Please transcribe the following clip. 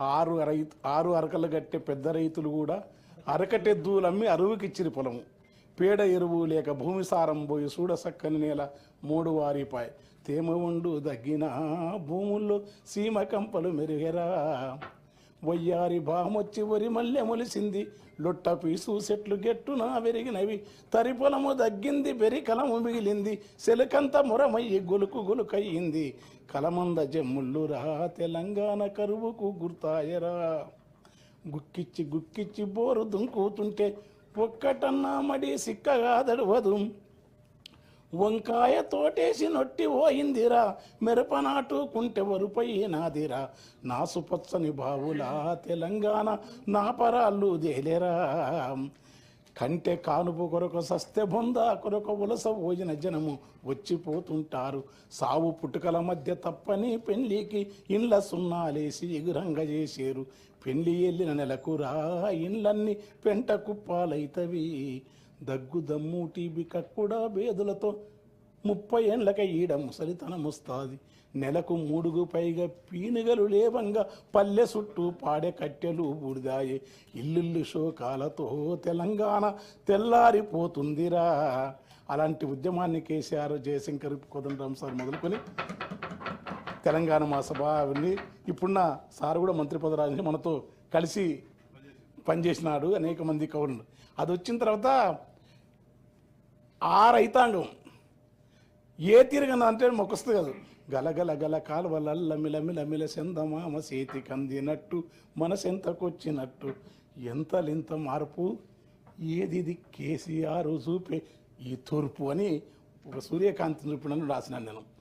ఆరు రైతు ఆరు అరకలు కట్టే పెద్ద రైతులు కూడా అరకటెద్దులమ్మి అరువుకిచ్చిరి పొలము. పేడ ఎరువు లేక భూమి సారం పోయి చూడ సక్కని నేల మూడు వారిపాయ్. తేమ ఉండు దగ్గిన భూముల్లో సీమ కంపలు మెరుగెరా. వయ్యారి బామొచ్చి వరి మల్లె మొలిసింది. లొట్ట పీసు చెట్లు గెట్టున పెరిగినవి తరి పొలము దగ్గింది బెరి కలము మిగిలింది. సెలకంత మురమయ్యి గొలుకు గొలుకయ్యింది. కలమంద జమ్ముళ్ళురా తెలంగాణ కరువుకు గుర్తాయరా. గుక్కిచ్చి గుక్కిచ్చి బోరు దుంకుతుంటే ఒక్కటన్నా మడి సిక్కగా దడవదు. వంకాయ తోటేసి నొట్టి పోయిందిరా మిరప నాటుకుంటే వరుపై నాదిరా నాసుపచ్చని బావులా తెలంగాణ నా పరాళ్ళు దేలేరా కంటే కానుపు కొరకు సస్తె బొంద కొరకు ఉలస భోజన జనము వచ్చిపోతుంటారు. సావు పుట్టుకల మధ్య తప్పని పెళ్ళికి ఇండ్ల సున్నాలేసి ఎగురంగ చేసేరు. పెళ్ళి వెళ్ళిన నెలకు రా ఇండ్లన్నీ పెంట కుప్పాలైతవి. దగ్గు దమ్ము టీబీ కక్కుడా బేదులతో ముప్పై ఏండ్లక ఈడ ముసలితనముస్తాది నెలకు మూడుగు పైగా పీనుగలు లేవంగా పల్లె చుట్టూ పాడే కట్టెలు బూడిదాయే ఇల్లుల్లు శోకాలతో తెలంగాణ తెల్లారిపోతుందిరా. అలాంటి ఉద్యమాన్ని కేసీఆర్ జయశంకర్ కోదండరామ్ సార్ మొదలుకొని తెలంగాణ మా సభ అవన్నీ ఇప్పుడున్న సార్ కూడా మంత్రి పదరాజుని మనతో కలిసి పనిచేసినాడు అనేక మంది కవులు అది వచ్చిన తర్వాత ఆ రైతాంగం ఏ తిరిగిన అంటే మొక్కొస్తుంది కాదు. గలగల గల కాలువలమిలమిలమిల సెందమామ చేతి కందినట్టు మనసెంతకొచ్చినట్టు. ఎంతలింత మార్పు? ఏది ఇది? కేసీఆర్ చూపే ఈ తూర్పు అని ఒక సూర్యకాంతి చూపినని రాసినాను నేను.